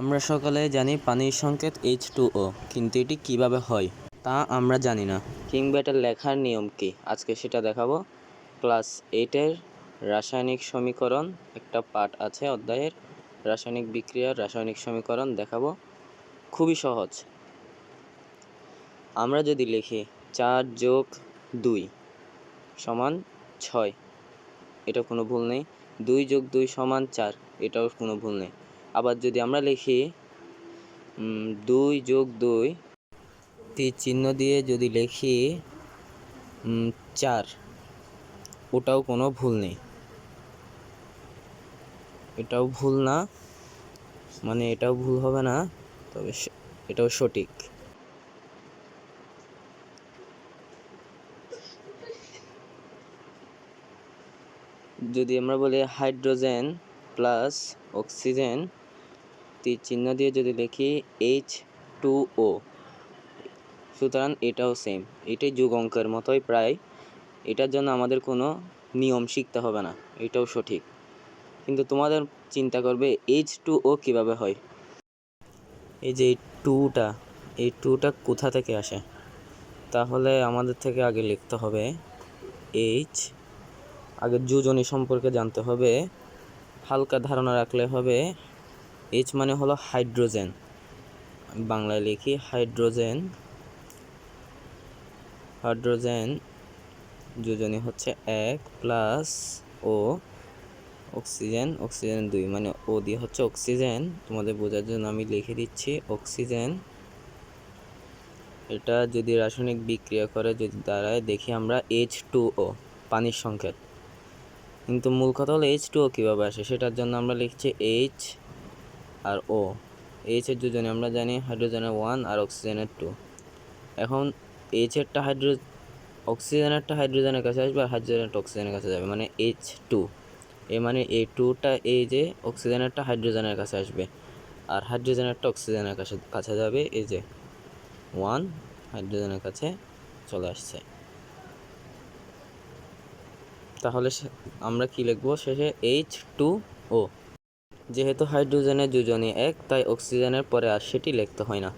আমরা সকলে জানি পানির সংকেত এইচ টু ও কিন্তু এটি কীভাবে হয়, তা আমরা জানি না। কিংবা এটা লেখার নিয়ম কি? আজকে সেটা দেখাবো। ক্লাস এইটের রাসায়নিক সমীকরণ, একটা পাঠ আছে অধ্যায়ের, রাসায়নিক বিক্রিয়ার রাসায়নিক সমীকরণ দেখাবো। খুবই সহজ। আমরা যদি লিখি চার যোগ দুই সমান ছয় এটা কোনো ভুল নেই। দুই যোগ দুই সমান চার, এটাও কোনো ভুল নেই। আবার যদি আমরা লিখি দুই যোগ দুই, তীর চিহ্ন দিয়ে যদি লিখি চার, ওটাও কোনো ভুল নেই। এটাও ভুল না মানে এটাও ভুল হবে না, তবে এটাও সঠিক। যদি আমরা বলি হাইড্রোজেন প্লাস অক্সিজেন তীর চিহ্ন দিয়ে যদি লিখি এইচ টু ও সুতরাং এটাও সেম এটাই যুগ অঙ্কের মতোই প্রায়। এটার জন্য আমাদের কোনো নিয়ম শিখতে হবে না। এটাও সঠিক। কিন্তু তোমাদের চিন্তা করবে এইচ টু ও কীভাবে হয়? এই যে টুটা এই টুটা কোথা থেকে আসে? তাহলে আমাদের থেকে আগে লিখতে হবে এইচ আগে যোজনী সম্পর্কে জানতে হবে। হালকা ধারণা রাখলে হবে এইচ মানে হলো হাইড্রোজেন বাংলায় লিখি হাইড্রোজেন হাইড্রোজেন যোজনী হচ্ছে এক প্লাস ও অক্সিজেন অক্সিজেন দুই। মানে ও দিয়ে হচ্ছে অক্সিজেন তোমাদের বোঝার জন্য আমি লিখে দিচ্ছি অক্সিজেন এটা যদি রাসায়নিক বিক্রিয়া করে, যদি দাঁড়ায়, দেখি আমরা এইচ টু ও পানির সংকেত। কিন্তু মূল কথা হলো এইচ টু ও কীভাবে আসে, সেটার জন্য আমরা লিখছি এইচ আর ও এইচ এর দুজনে, আমরা জানি হাইড্রোজেনের ওয়ান আর অক্সিজেনের টু এখন এইচ এরটা হাইড্রো অক্সিজেনেরটা হাইড্রোজেনের কাছে আসবে আর হাইড্রোজেনেরটা অক্সিজেনের কাছে যাবে মানে এইচ টু এ মানে এই টুটা এই যে অক্সিজেনেরটা হাইড্রোজেনের কাছে আসবে আর হাইড্রোজেনেরটা অক্সিজেনের কাছে কাছে যাবে এই যে ওয়ান হাইড্রোজেনের কাছে চলে আসছে। তাহলে আমরা কি লিখব? শেষে এইচ টু ও যেহেতু হাইড্রোজেনের যোজনী এক তাই অক্সিজেনের পরে আর সেটি লিখতে হয় না।